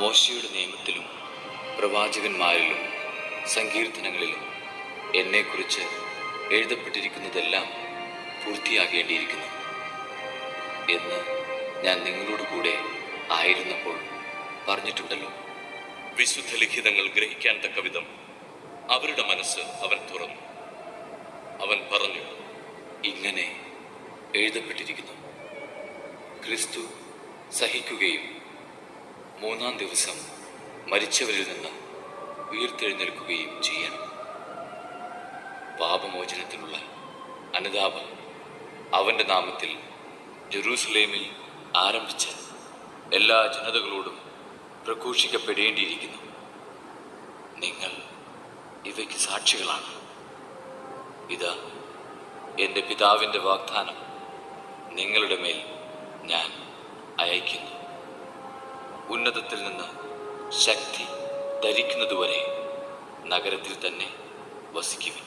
മോശയുടെ നിയമത്തിലും പ്രവാചകന്മാരിലും സങ്കീർത്തനങ്ങളിലും എന്നെക്കുറിച്ച് എഴുതപ്പെട്ടിരിക്കുന്നതെല്ലാം പൂർത്തിയാകേണ്ടിയിരിക്കുന്നു എന്ന് ഞാൻ നിങ്ങളോട് കൂടെ ആയിരുന്നപ്പോൾ പറഞ്ഞിട്ടുണ്ടല്ലോ. വിശുദ്ധ ലിഖിതങ്ങൾ ഗ്രഹിക്കാൻ തക്ക വിധം അവരുടെ മനസ്സ് അവൻ തുറന്നു. അവൻ പറഞ്ഞു ഇങ്ങനെ എഴുതപ്പെട്ടിരിക്കുന്നു. ക്രിസ്തു സഹിക്കുകയും മൂന്നാം ദിവസം മരിച്ചവരിൽ നിന്ന് ഉയർത്തെഴുന്നേൽക്കുകയും ചെയ്യണം. പാപമോചനത്തിനുള്ള അനുതാപം അവന്റെ നാമത്തിൽ ജെറൂസലേമിൽ ആരംഭിച്ച് എല്ലാ ജനതകളോടും പ്രഘോഷിക്കപ്പെടേണ്ടിയിരിക്കുന്നു. നിങ്ങൾ ഇവയ്ക്ക് സാക്ഷികളാണ്. ഇതാ എന്റെ പിതാവിന്റെ വാഗ്ദാനം നിങ്ങളുടെ മേൽ ഞാൻ അയക്കുന്നു ഉന്നതത്തിൽ നിന്ന് ശക്തി ധരിക്കുന്നതുവരെ നഗരത്തിൽ തന്നെ വസിക്കുവിൻ.